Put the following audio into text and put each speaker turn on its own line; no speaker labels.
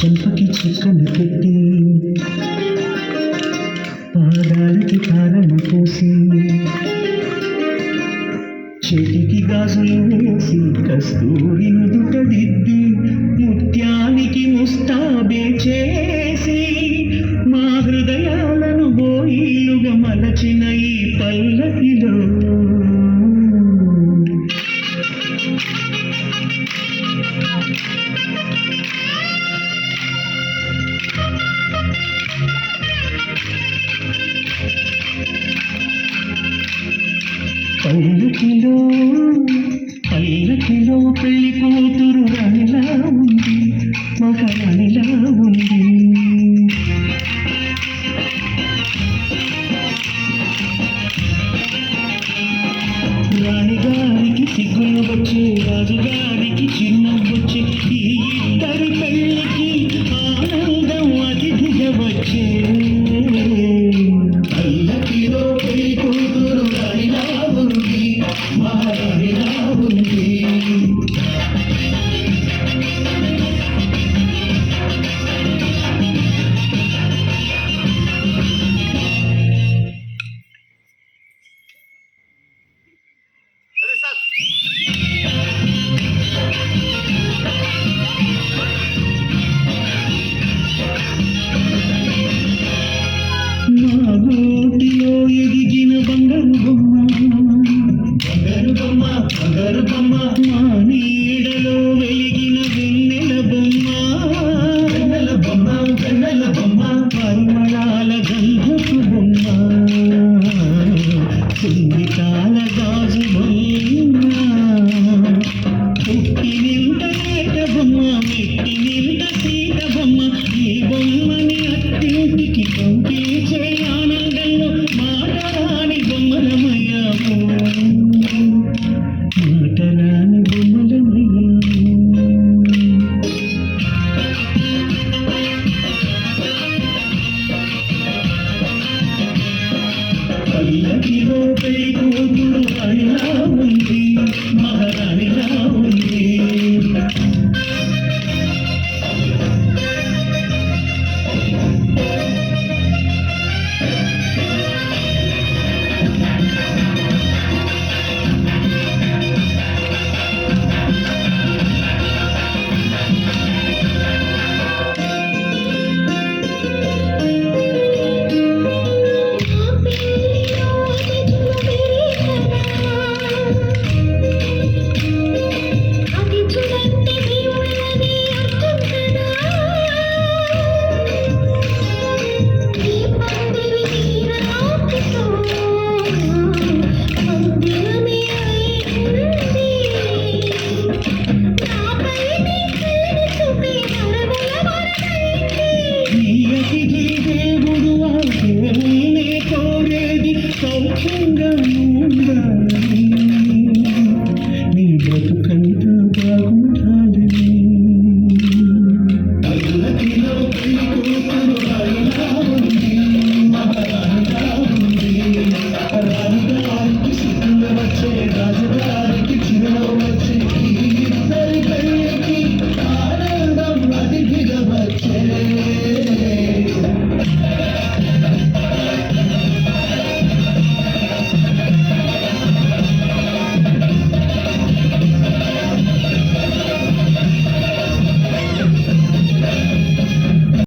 చెంపకి చుక్కలు పెట్టి పాదాలకి తారను పూసి చేతికి గాజులు వేసి కస్తూరి పల్లకిలో పల్లకిలో పెళ్ళి కూతురు రానిలా ఉంది మగ రానిలా చిన్ని కాల ಬಿಡುವುದು இந்த